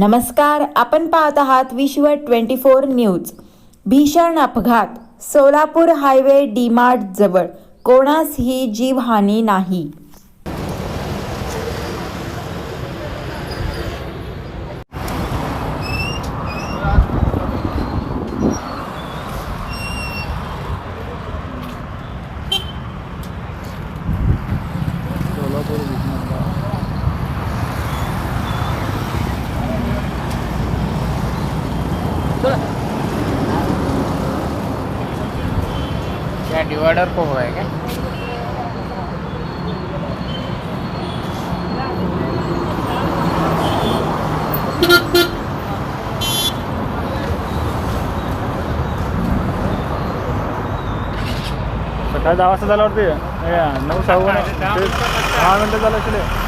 नमस्कार आपण पाहत आहात विश्व 24 फोर न्यूज. भीषण अपघात सोलापूर हायवे डीमार्ट जवळ. कोणासही जीवहानी नाही? क्या डिवाइडर को हुआ है क्या? सकाळी दहा वाजता झालं वाटते हे, नऊ सहा दहा मिनटं झालं असेल